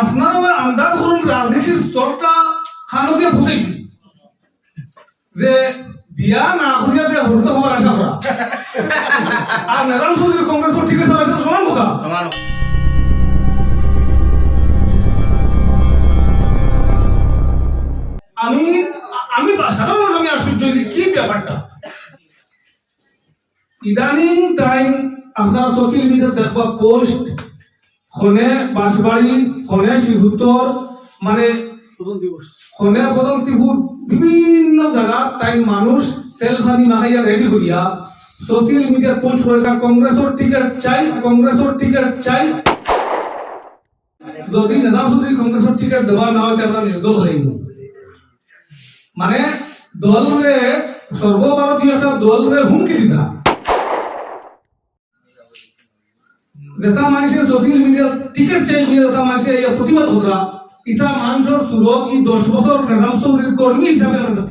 আপনারা আন্দাজ করুন রাজনীতির স্তরটা খানকে ফুসেছি যে বিয়া না করিয়া যে হরতে হবার আশা করা। আর নেতাম সুযোগ কংগ্রেস ঠিক আছে সমান কথা। আমি আমি সাধারণ মানুষ আমি আশ্চর্য কি ব্যাপারটা। ইদানিং টাইম আপনার সোশ্যাল মিডিয়া দেখবা পোস্ট খনে বাঁশবাড়ি খনে শিবুত্তর মানে খনে বদন্তিপুর বিভিন্ন জায়গা তাই মানুষ তেল খানি মাখাইয়া রেডি করিয়া সোশ্যাল মিডিয়া পোস্ট করে তা কংগ্রেসের টিকিট চাই কংগ্রেসের টিকিট চাই। যদি নেতা যদি কংগ্রেসের টিকিট দেওয়া না হয় আমরা নির্দল হইব মানে দলরে সর্বভারতীয় একটা দলরে হুমকি দিতা যেটা মানুষের সোশ্যাল মিডিয়া টিকিট চাইবে যেটা মানুষের প্রতিবাদ হতরা ইটা মানুষের সুরত এই দশ বছর নেতাম চৌধুরীর কর্মী হিসাবে আমরা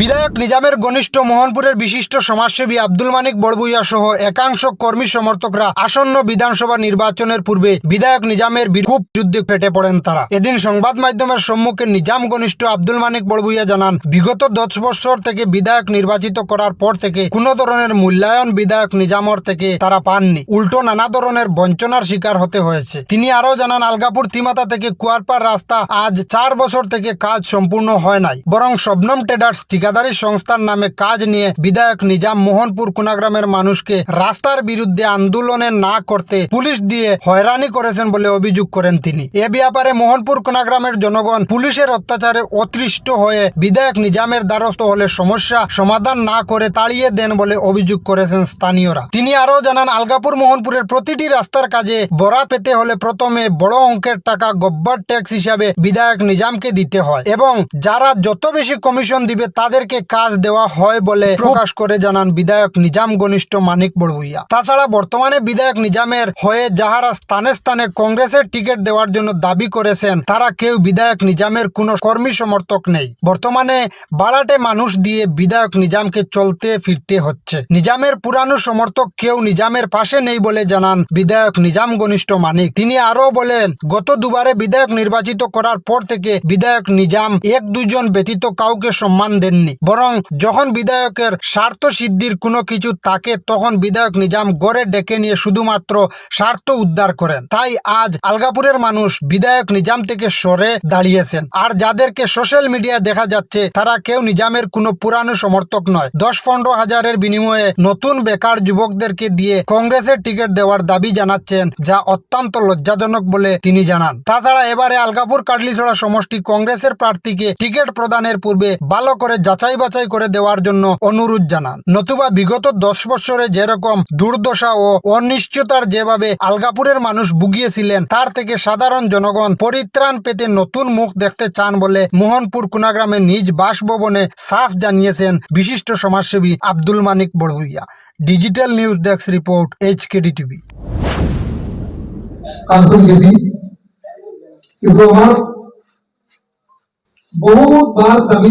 বিধায়ক নিজামের ঘনিষ্ঠ মোহনপুরের বিশিষ্ট সমাজসেবী আব্দুল মানিক বড়বুইয়া সহ একাংশ কর্মী সমর্থকরা আসন্ন বিধানসভা নির্বাচনের পূর্বে বিধায়ক নিজামের বিক্ষোভ যুদ্ধে ফেটে পড়েন তারা। এদিন সংবাদ মাধ্যমের সম্মুখে নিজাম ঘনিষ্ঠ আব্দুল মানিক বড়বুইয়া জানান, বিগত দশ বছর থেকে বিধায়ক নির্বাচিত করার পর থেকে কোনো ধরনের মূল্যায়ন বিধায়ক নিজামর থেকে তারা পাননি। উল্টো নানা ধরনের বঞ্চনার শিকার হতে হয়েছে। তিনি আরও জানান, আলগাপুর তিমাতা থেকে কুয়ারপার রাস্তা আজ চার বছর থেকে কাজ সম্পূর্ণ হয় নাই, বরং শবনম ট্রেডার্স ঠিকাদারি সংস্থার নামে কাজ নিয়ে বিধায়ক নিজাম মোহনপুর কুনাগ্রামের মানুষকে রাস্তার বিরুদ্ধে আন্দোলনে না করতে পুলিশ দিয়ে হয়রানি করেছেন বলে অভিযোগ করেন তিনি। এ ব্যাপারে মোহনপুর কুনাগ্রামের জনগণ পুলিশের অত্যাচারে অতৃষ্ট হয়ে বিধায়ক নিজামের দ্বারস্থ হলে সমস্যা সমাধান না করে তাড়িয়ে দেন বলে অভিযোগ করেছেন স্থানীয়রা। তিনি আরও জানান, আলগাপুর মোহনপুরের প্রতিটি রাস্তার কাজে বরাত পেতে হলে প্রথমে বড় অঙ্কের টাকা গব্বর ট্যাক্স হিসাবে বিধায়ক নিজামকে দিতে হয় এবং যারা যত বেশি কমিশন দিবে তাদেরকে কাজ দেওয়া হয় বলে প্রকাশ করে জানান বিধায়ক নিজাম ঘনিষ্ঠ মানিক বড়ুইয়া। তাছাড়া বর্তমানে বিধায়ক নিজামের হয়ে যাহারা স্থানে স্থানে কংগ্রেসের টিকিট দেওয়ার জন্য দাবি করেছেন তারা কেউ বিধায়ক নিজামের কোনো কর্মী সমর্থক নেই। বর্তমানে বাড়াটে মানুষ দিয়ে বিধায়ক নিজামকে চলতে ফিরতে হচ্ছে। নিজামের পুরানো সমর্থক কেউ নিজামের পাশে নেই বলে জানান বিধায়ক নিজাম ঘনিষ্ঠ মানিক। তিনি আরও বলেন গত দুবারে বিধায়ক নির্বাচিত করার পর থেকে বিধায়ক নিজাম এক দুজন ব্যতীত কাউকে সম্মান দেননি। বরং যখন বিধায়কের স্বার্থ সিদ্ধির কোনো কিছু থাকে, তখন বিধায়ক নিজাম গড়ে ডেকে নিয়ে শুধুমাত্র স্বার্থ উদ্ধার করেন। তাই আজ আলগাপুরের মানুষ বিধায়ক নিজাম থেকে সরে দাঁড়িয়েছেন। আর যাদেরকে সোশ্যাল মিডিয়ায় দেখা যাচ্ছে, তারা কেউ নিজামের কোনো পুরানো সমর্থক নয়। দশ পনেরো হাজারের বিনিময়ে নতুন বেকার যুবকদেরকে দিয়ে কংগ্রেসের টিকিট দেওয়ার দাবি জানাচ্ছেন, যা অত্যন্ত লজ্জাজনক বলে তিনি জানান। তাছাড়া এবারে আলগাপুর কাটলিছড়া সমষ্টি কংগ্রেসের প্রার্থীকে টিকিট প্রদানের পূর্বে ভালো করে যাচাই বাছাই করে দেওয়ার জন্য অনুরোধ জানান। নতুবা বিগত দশ বছরে যেরকম দুর্দশা ও অনিশ্চয়তার যেভাবে আলগাপুরের মানুষ ভুগিয়েছিলেন, তার থেকে সাধারণ জনগণ পরিত্রাণ পেতে নতুন মুখ দেখতে চান বলে মোহনপুর কুনাগ্রামে নিজ বাসভবনে সাফ জানিয়েছেন বিশিষ্ট সমাজসেবী Abdul Manik Baruah. Digital news desk report, HKD TV. বহুত বার দাবি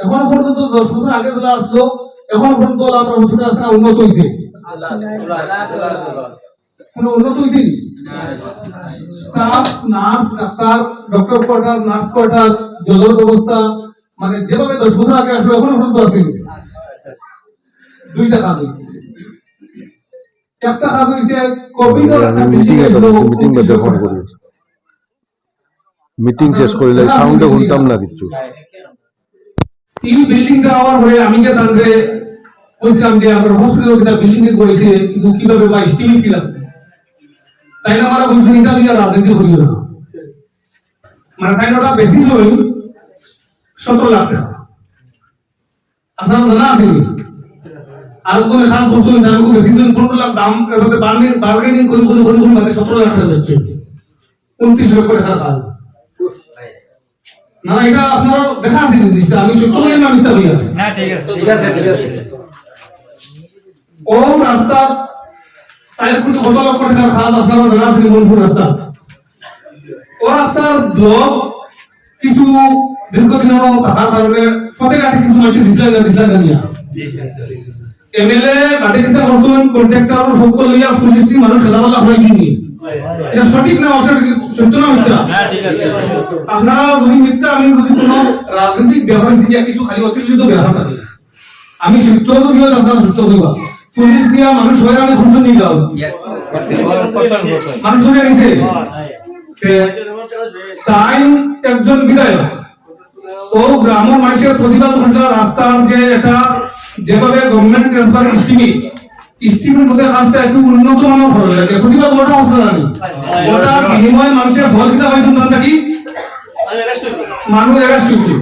এখন পর্যন্ত দশ বছর আগে যেটা আসলো এখন পর্যন্ত আমরা হসপিটাল আসা উন্নত হয়েছে কোনো উন্নত হয়েছে staff nurse doctor doctor quarter nurse quarter জলের ব্যবস্থা মানে যেভাবে দশ বছর আগে আসলো এখন পর্যন্ত আছে। দুইটা কাজ হয়েছে একটা কাজ হয়েছে কোভিড মিটিং মিটিং মধ্যে ফোন করি। মিটিং শেষ করিলে সাউন্ডে শুনতাম না কিছু। এই বিল্ডিংটা আমার হয়ে আমি কে তানরে কইছিলাম যে আমরা হসপিটাল কিটা বিল্ডিং এ করেছে, কিন্তু কীভাবে বা স্টিমিং ছিলাম? তাই না আমার কইছেন এটা দিয়ে রাজনীতি করিও না। মানে তাই ওটা বেশি হইল সতেরো লাখ টাকা। আপনার জানা আছে আর কোনো খাস খরচ হইল আমি বেশি হইল পনেরো লাখ দাম এবারে বার্গেনিং করে করে করে করে মানে সতেরো লাখ টাকা হচ্ছে। উনত্রিশ লক্ষ টাকার কাজ না, এটা আপনার দেখা আছে জিনিসটা। আমি সত্য বলি না মিথ্যা বলি না। না ঠিক আছে ঠিক আছে। ও রাস্তা সাইড কোটি কত লক্ষ টাকার আপনার জানা আছে মনপুর রাস্তা। ও রাস্তার ব্লক কিছু দীর্ঘদিন থাকার কারণে ফতেঘাটে কিছু মানুষ দিছিলেন না দিছিলেন না নিয়া। এমএলএ গাড়ি কিনা করছেন কন্ট্রাক্টর পুলিশ দিয়ে মানুষ খেলাবেলা হয়েছেন নি। এটা সঠিক না অসঠিক সত্য না মিথ্যা? আপনারা যদি মিথ্যা আমি যদি কোনো রাজনৈতিক ব্যবহার হিসেবে কিছু খালি অতিরিক্ত ব্যবহার থাকে আমি সত্য তো দিও আপনারা সত্য দিবা পুলিশ দিয়া মানুষ হয়রানি খুঁজে নিয়ে যাও মানুষ ধরে নিছে তাই একজন বিধায়ক ও গ্রাম মানুষের প্রতিবাদ ঘটনা রাস্তার যে এটা যেভাবে গভর্নমেন্ট ট্রান্সফার স্কিমে স্কিমের মধ্যে কাজটা একটু উন্নত মানের ফল লাগে প্রতিবাদ ওটা অবস্থা জানি ওটা বিনিময়ে মানুষের ফল দিতে পাইছেন তার নাকি মানুষ এরাস্ট হয়েছে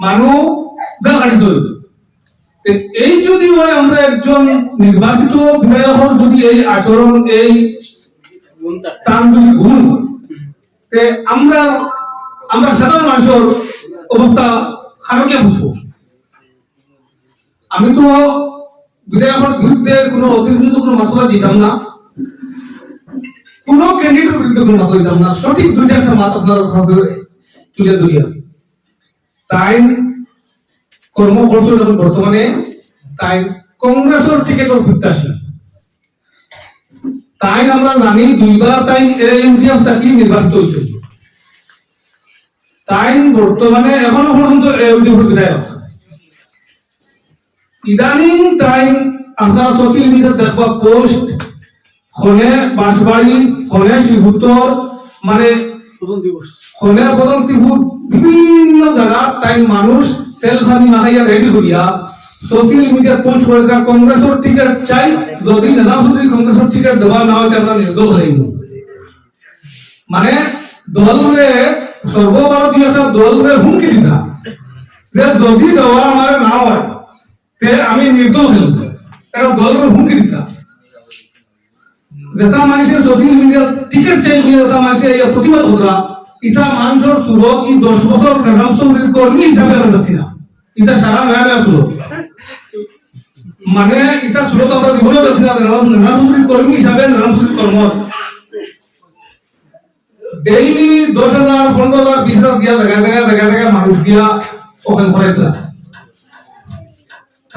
মানুষ কাটিছিল তে এই যদি হয় আমরা একজন নির্বাচিত বিধায়কের যদি এই আচরণ এই তার যদি ভুল তে আমরা আমরা সাধারণ মানুষের অবস্থা খারাপকে বুঝব? আমি তো বিধায়কের বিরুদ্ধে কোনো অতিরিক্ত কোনো মশলা দিতাম না, কোন ক্যান্ডিডেটের বিরুদ্ধে কোনো মশলা দিতাম না, সঠিক দুইটা একটা তুলে তাই কর্ম করছ যখন বর্তমানে তাই কংগ্রেসের টিকেটের প্রত্যাশী তাই আমরা জানি দুইবার তাই ইতিহাস থাকি নির্বাচিত হয়েছে। তাই বর্তমানে এখনও পর্যন্ত বিধায়ক। ইদানিং তাই আপনার সোশ্যাল মিডিয়া দেখবা পোস্ট খনে বাঁশবাড়ি খনে শিবুত্তর মানে খনে বদন্তিপুর বিভিন্ন জায়গা তাই মানুষ তেল খানি মাখাইয়া রেডি করিয়া সোশ্যাল মিডিয়া পোস্ট করে দেয়, কংগ্রেসের টিকিট চাই যদি নেতা যদি কংগ্রেসের টিকিট দেওয়া না হয় আমরা নির্দল হইব মানে দলরে সর্বভারতীয় একটা দলরে হুমকি দিতা। যে যদি দেওয়া আমার না হয় আমি হইব এটা দলরে হুমকি দিতা যেটা মানুষের সোশ্যাল মিডিয়া টিকিট যেটা মানুষের এই প্রতিবাদ করা ইটা মানুষের ই দশ বছর কর্মী হিসাবে আমি যাচ্ছি না। ইটা সারা মানে ইটা সুরত আমরা জীবনে যাচ্ছি না রামচন্দ্রের কর্মী হিসাবে রামচন্দ্রের কর্ম। ডেইলি দশ হাজার, পনেরো হাজার, বিশ হাজার দিয়া দেখা দেখা দেখা দেখা মানুষ দিয়া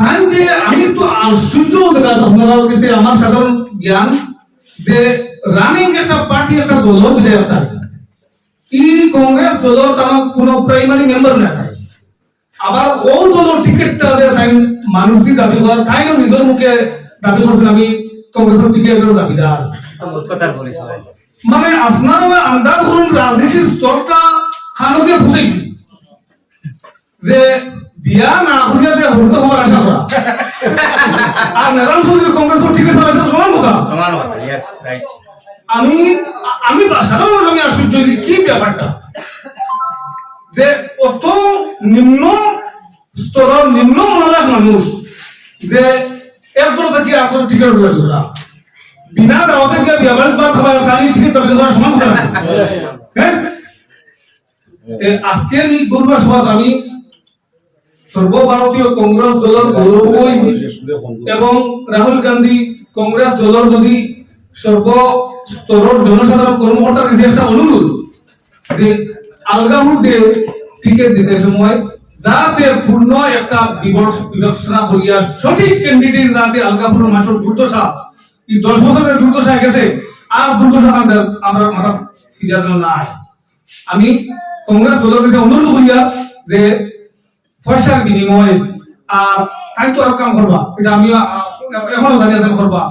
কারণ যে আমি তো আশ্চর্য দেখা আপনারা কাছে আমার সাধারণ জ্ঞান যে রানিং একটা পার্টি একটা দল বিধায়ক থাকে ই কংগ্রেস দল তার কোনো প্রাইমারি মেম্বার না থাকে। আবার ও দলের টিকিটটা যে তাই মানুষ দিয়ে দাবি করা তাই নিজের মুখে দাবি করছেন আমি কংগ্রেসের টিকিটের দাবিদার। মানে আপনার আন্দাজ করুন রাজনীতির স্তরটা খানকে ফুসেছি যে বিয়া না করিয়া যে হরতে হবার আশা করা। আর নারায়ণ চৌধুরী কংগ্রেসের ঠিক আছে এটা সমান কথা। সমান কথা ইয়েস রাইট আমি আমি সাধারণ আমি আশ্চর্য কি ব্যাপারটা? যে অত নিম্ন স্তরের নিম্ন মনোলাস মানুষ যে একদল থেকে আপনার টিকিট করা বিনা দাওয়াতে গিয়ে বিয়াবাড়ি বা খাবার কালি টিকিট দাবি করা সমান হ্যাঁ? তে আজকের এই গরুয়া সভা আমি সর্বভারতীয় কংগ্রেস দলের গৌরবময় এবং রাহুল গান্ধী কংগ্রেস দলের যদি সর্ব স্তরের জনসাধারণ কর্মকর্তার কাছে একটা অনুরোধ যে আলগাহুর দে টিকিট দিতে সময় যাতে পূর্ণ একটা বিবেচনা করিয়া সঠিক ক্যান্ডিডেট যাতে আলগাহুর মানুষের দুর্দশা এই দশ বছরের দুর্দশা গেছে আর দুর্দশা আমরা মাথা ফিরিয়া নাই। আমি কংগ্রেস দলের কাছে অনুরোধ করিয়া যে পয়সার বিনিময়ে আর তাই তো আর কাম করবা। এটা আমি এখনও জানি আছেন করবা।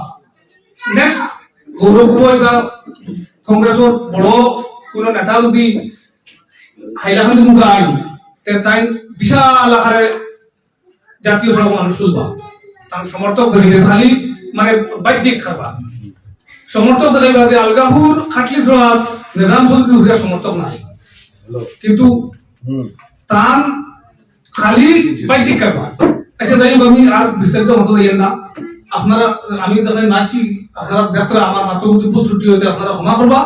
নেক্সট গৌরব বা কংগ্রেসের বড় কোন নেতা যদি হাইলাকান্দি মুখে আইন তাই বিশাল আকারে জাতীয় সভা মানুষ তুলবা তার সমর্থক দেখাইবে খালি মানে বাহ্যিক খাবা। সমর্থক দেখাইবা যে আলগাহুর খাটলি ছড়া নিরাম চৌধুরী সমর্থক নাই। কিন্তু তান খালি বাহ্যিক কারবার। আচ্ছা যাই হোক, আমি আর বিস্তারিত মতো দিয়েন না। আপনারা, আমি যখন নাচি, আপনারা যাত্রা, আমার মাত্র ত্রুটি হইতে আপনারা ক্ষমা করবা।